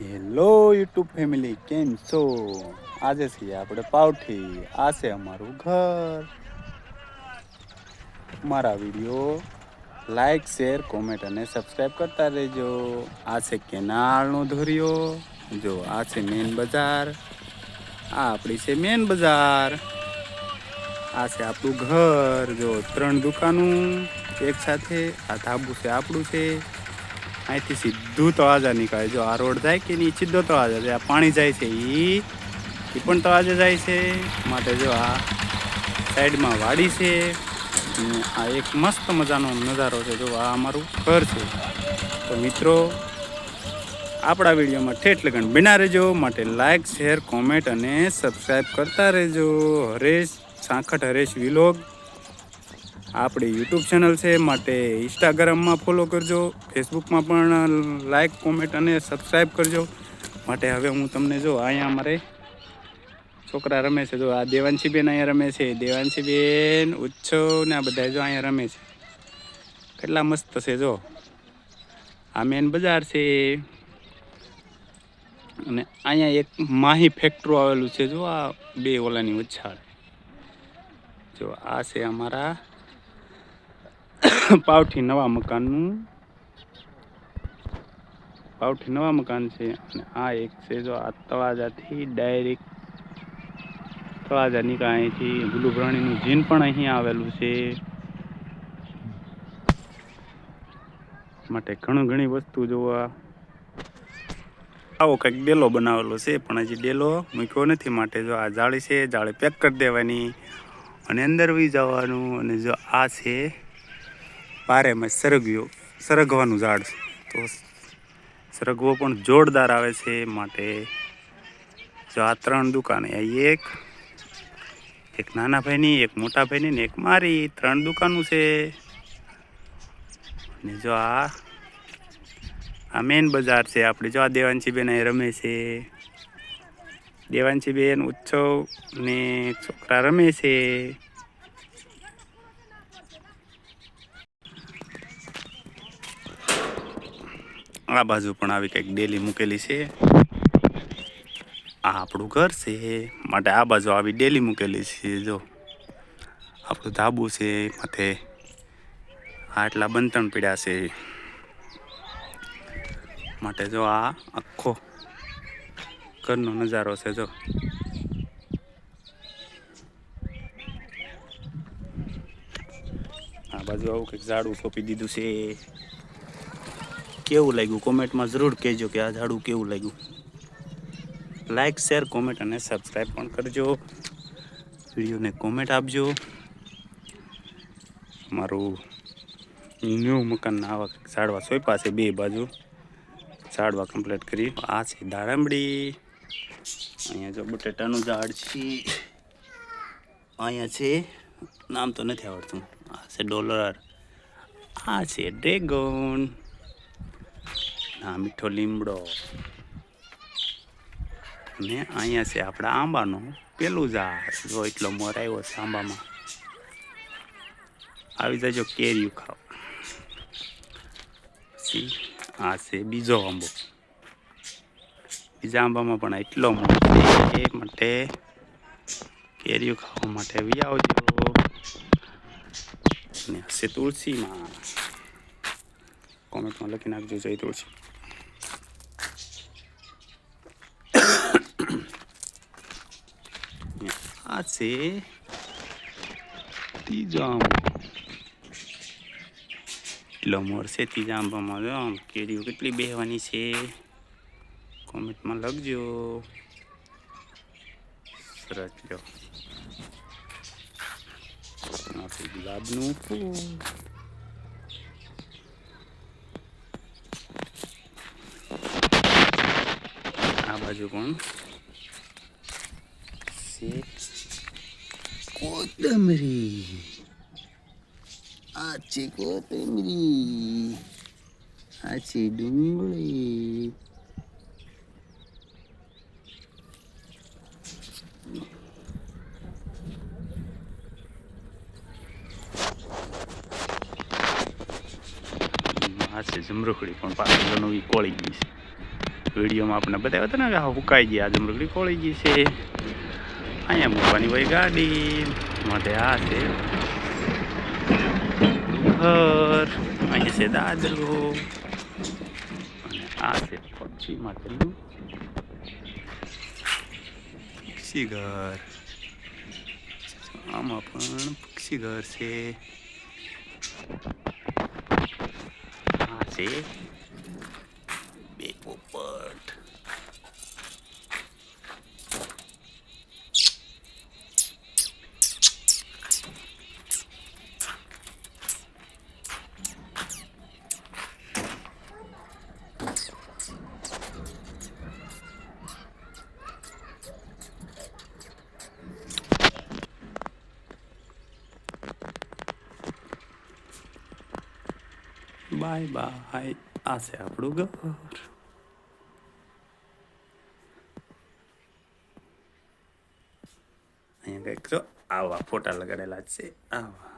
Hello YouTube family કેમ છો? આજે છીએ આપણે પાવઠી. આ છે અમારું ઘર. મારા વીડિયો લાઈક શેર કોમેન્ટ અને સબસ્ક્રાઈબ કરતા રહેજો. આ છે કેનાળનો ધોરિયો જો, આ છે મેન બજાર. આ આપણી છે મેન બજાર. આ છે આપણું ઘર. જો, ત્રણ દુકાનું, એક સાથે. આ ધાબુ છે આપણું છે. અહીંથી સીધું તળાજા નીકળે. જો આ રોડ જાય કે નહીં, સીધો તળાજા જાય. આ પાણી જાય છે એ એ પણ તળાજા જાય છે. માટે જો આ સાઈડમાં વાડી છે અને આ એક મસ્ત મજાનો નજારો છે. જો આ અમારું ઘર છે. તો મિત્રો, આપણા વિડીયોમાં ઠેઠ લગન બિના રહેજો. માટે લાઇક શેર, કોમેન્ટ અને સબસ્ક્રાઈબ કરતા રહેજો. હરેશ સાંખટ હરેશ વિલોગ. આપણી યુટ્યુબ ચેનલ છે માટે ઇન્સ્ટાગ્રામમાં ફોલો કરજો ફેસબુકમાં પણ લાઈક કોમેન્ટ અને સબસ્ક્રાઈબ કરજો. માટે હવે હું તમને જો, અહીંયા અમારે છોકરા રમે છે. જો, આ દેવાંશીબેન અહીંયા રમે છે. દેવાંશીબેન ઉચ્છો ને આ બધા જો અહીંયા રમે છે. કેટલા મસ્ત છે, જો. આ મેન બજાર છે. અને અહીંયા એક માહી ફેક્ટરો આવેલું છે. જો, આ બે ઓલાની ઉછાળ. જો, આ છે અમારા પાવઠી નવા મકાનનું. પાવઠી નવા મકાન છે અને આ એક છે જો આ તળાજાથી ડાયરેક્ટ તળાજા નીકળે અહીંથી ગુલુપ્રાણીનું જીન પણ અહીં આવેલું છે. માટે ઘણું ઘણી વસ્તુ જોવા. આવો કંઈક ડેલો બનાવેલો છે, પણ હજી ડેલો મૂક્યો નથી. માટે જો આ જાળી છે, જાળી પેક કરી દેવાની અને અંદર વી જવાનું અને જો આ છે પારેમાં સરગ્યો, સરગવાનું ઝાડ તો સરગવો પણ જોરદાર આવે છે માટે જો આ ત્રણ દુકાન એક એક નાના ભાઈની, એક મોટા ભાઈની ને એક મારી ત્રણ દુકાનો છે. ને જો આ આ મેન બજાર છે આપણે, જો આ દેવાંશીબેન અહીં રમે છે. દેવાંશીબેન ઉત્સવ ને છોકરા રમે છે. આ બાજુ પણ આવી કંઈક ડેલી મૂકેલી છે. આ આપણું ઘર છે. માટે આ બાજુ આવી ડેલી મૂકેલી છે, જો. આપણું ધાબુ છે, માથે. આટલા બંધણ પીડ્યા છે. માટે જો આ આખો ઘરનો નજારો છે, જો. આ બાજુ આવું કંઈક ઝાડું સોંપી દીધું છે. કેવું લાગ્યું? કોમેન્ટમાં જરૂર કહેજો કે આ ઝાડું કેવું લાગ્યું. લાઈક શેર કોમેન્ટ અને સબસ્ક્રાઈબ પણ કરજો. વિડીયોને કોમેન્ટ આપજો. મારું ન્યૂ મકાનના આવા ઝાડવા સોંપ્યા છે બે બાજુ. ઝાડવા કમ્પ્લીટ કરી. આ છે દાડમડી અહીંયા જો બટેટાનું ઝાડ છે. અહીંયા છે. નામ તો નથી આવડતું. આ છે ડોલર. આ છે ડ્રેગન. આ મીઠો લીમડો. ને અહીંયા છે આપણા આંબાનો પેલું ઝાડ. જો એટલો મોર આવ્યો છે આંબામાં. આવી જજો કેરીયું ખાવ. આ છે બીજો આંબો. બીજા આંબામાં પણ એટલો છે એ માટે કેરીયું ખાવા માટે વી આવજો. ને હશે તુલસીમાં. કોમેન્ટમાં લખી નાખજો જય તુલસી આ છે ત્રીજો આંબો એટલો મળશે ત્રીજા આંબામાં જો આમ કેરીઓ કેટલી બેહવાની છે કોમેન્ટમાં લખજો સરસ લો ગુલાબનું ફૂલ આ બાજુ પણ છે કોથમરી આ છે કોથમરી આ છે ડુંગળી આ છે જમરૂખડી પણ પાછળ નવી કોળી ગઈ છે વિડીયોમાં આપણે બતાવ્યો હતો ને કે આ હુકાઈ ગઈ આ જમરગડી ખોળી ગઈ છે અહીંયા મૂકવાની હોય ગાડી. માટે આ છે ઘર. અહીંયા છે દાદરો. અને આ છે પક્ષી માટેનું પક્ષી ઘર. આમાં પણ પક્ષી ઘર છે. આ છે બાય બાય. આ છે આપણું ઘર. અહીંયા કંઈક તો આવા ફોટા લગાડેલા છે. આવા.